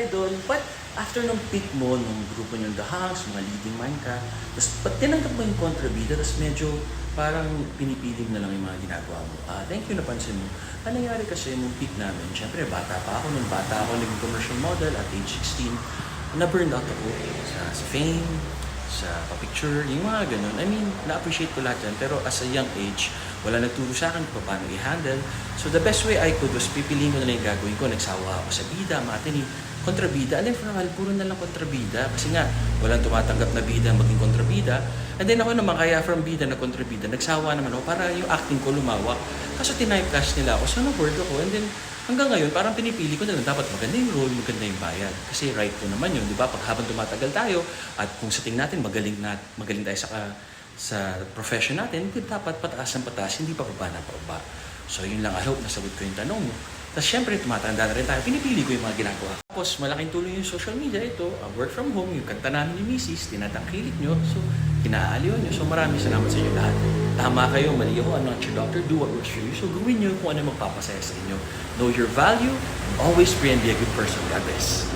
idol. But after nung pick mo, nung grupo nyo The Hunks, mga leading man ka, tapos pag tinanggap mo yung kontrabida, tapos medyo parang pinipiling na lang yung mga ginagawa mo. Ah, thank you, napansin mo. Ano nangyari kasi nung peak namin, syempre bata pa ako, nung bata ako naging commercial model at age 16, na-burned out ako sa, sa fame, sa pa-picture, yung mga ganun. I mean, na-appreciate ko lahat yan. Pero as a young age, wala nagturo sa akin kung paano i-handle. So the best way I could was pipiliin ko na lang yung gagawin ko. Nagsawa ako sa bida, matini, kontrabida. And then for a puro na lang kontrabida. Kasi nga, walang tumatanggap na bida maging kontrabida. And then ako naman, kaya from bida na kontrabida, nagsawa naman ako para yung acting ko lumawak. Kaso tinipecast nila ako, so na-board ako. And then hanggang ngayon, parang pinipili ko na lang dapat maganda yung role, maganda yung bayad. Kasi right ko naman yun, di ba? Pag habang tumatagal tayo, at kung sa tingin natin, magaling, na, magaling tayo sa, ka- sa profession natin, dapat pataas ng pataas, hindi pa baba na pababa. So yun lang, I hope nasagot ko yung tanong mo. Tapos syempre, tumatanda na rin tayo. Pinipili ko yung mga ginagawa. Tapos malaking tulong yung social media. Ito, uh, work from home, yung kanta namin ni Mrs. Tinatangkilik nyo. So, kinaaliw nyo. So, maraming salamat sa inyo lahat. Tama kayo, mali ako. I'm not your doctor. Do what works for you. So, gawin nyo kung ano magpapasaya sa inyo. Know your value. Always pray and be a good person. God bless.